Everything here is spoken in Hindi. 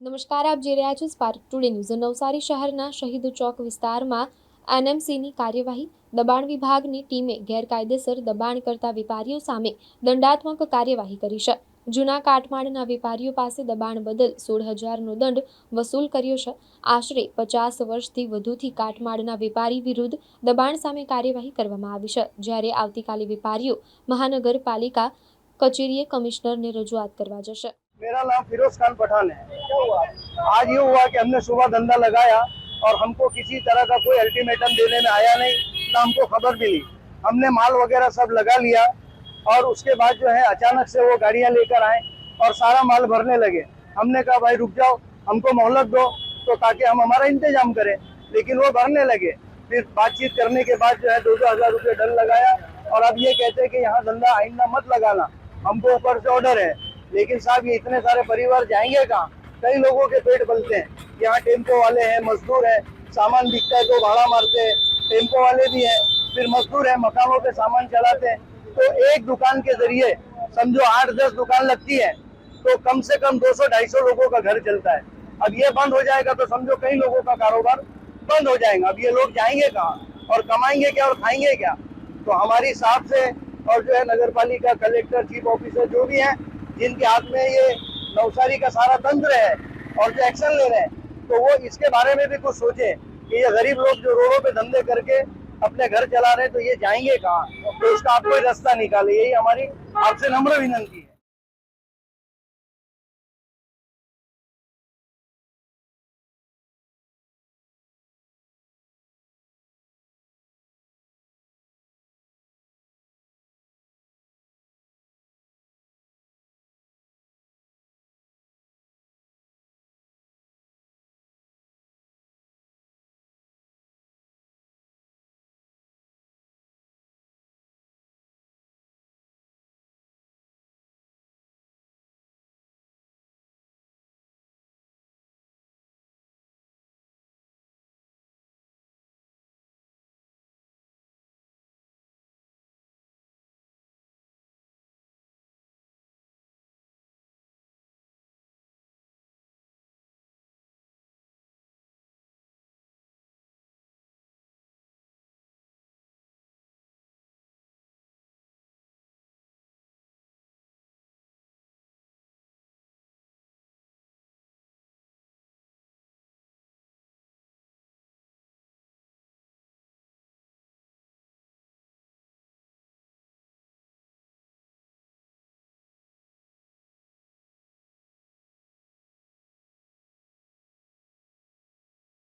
નમસ્કાર, આપ જે રહ્યા છો સ્પાર્ક ટુડે ન્યૂઝ નવસારી શહેરના શહીદ ચોક વિસ્તારમાં એનએમસીની કાર્યવાહી દબાણ વિભાગની ટીમે ગેરકાયદેસર દબાણ કરતા વેપારીઓ સામે દંડાત્મક કાર્યવાહી કરી છે. જૂના કાટમાળના વેપારીઓ પાસે દબાણ બદલ સોળ હજારનો દંડ વસૂલ કર્યો છે. આશરે પચાસ વર્ષથી વધુથી કાટમાળના વેપારી વિરુદ્ધ દબાણ સામે કાર્યવાહી કરવામાં આવી છે. જ્યારે આવતીકાલે વેપારીઓ મહાનગરપાલિકા કચેરીએ કમિશનરને રજૂઆત કરવા જશે. मेरा नाम फिरोज खान पठान है। आज ये हुआ कि हमने सुबह धंधा लगाया और हमको किसी तरह का कोई अल्टीमेटम देने में आया नहीं, ना हमको खबर मिली। हमने माल वगैरह सब लगा लिया और उसके बाद जो है अचानक से वो गाड़ियाँ लेकर आए और सारा माल भरने लगे। हमने कहा, भाई, रुक जाओ, हमको मोहलत दो तो ताकि हम हमारा इंतज़ाम करें। लेकिन वो भरने लगे। फिर बातचीत करने के बाद जो है दो दो हज़ार रुपये डर लगाया और अब ये कहते हैं कि यहाँ धंधा आइंदा मत लगाना, हमको ऊपर से ऑर्डर है। लेकिन साहब, ये इतने सारे परिवार जाएँगे कहाँ? कई लोगों के पेट पलते हैं। यहाँ टेंपो वाले हैं, मजदूर है, सामान बिकता है तो भाड़ा मारते हैं। टेंपो वाले भी हैं, फिर मजदूर है, मकानों पे सामान चलाते हैं। तो एक दुकान के ज़रिए, समझो आठ दस दुकान लगती है तो कम से कम दो सौ, ढाई सौ लोगों का घर चलता है। अब ये बंद हो जाएगा तो समझो कई लोगों का कारोबार बंद हो जाएगा। अब ये लोग जाएँगे कहाँ? और कमाएँगे क्या और खाएँगे क्या? तो हमारी साहब से और जो है नगर पालिका कलेक्टर, चीफ ऑफिसर, जो भी हैं जिनके हाथ में ये नवसारी का सारा तंत्र है और जो एक्शन ले रहे हैं तो वो इसके बारे में भी कुछ सोचे कि ये गरीब लोग जो रोडों पे धंधे करके अपने घर चला रहे हैं तो ये जाएँगे कहाँ? तो इसका आप कोई रास्ता निकाले यही हमारी आपसे नम्र विनंती है।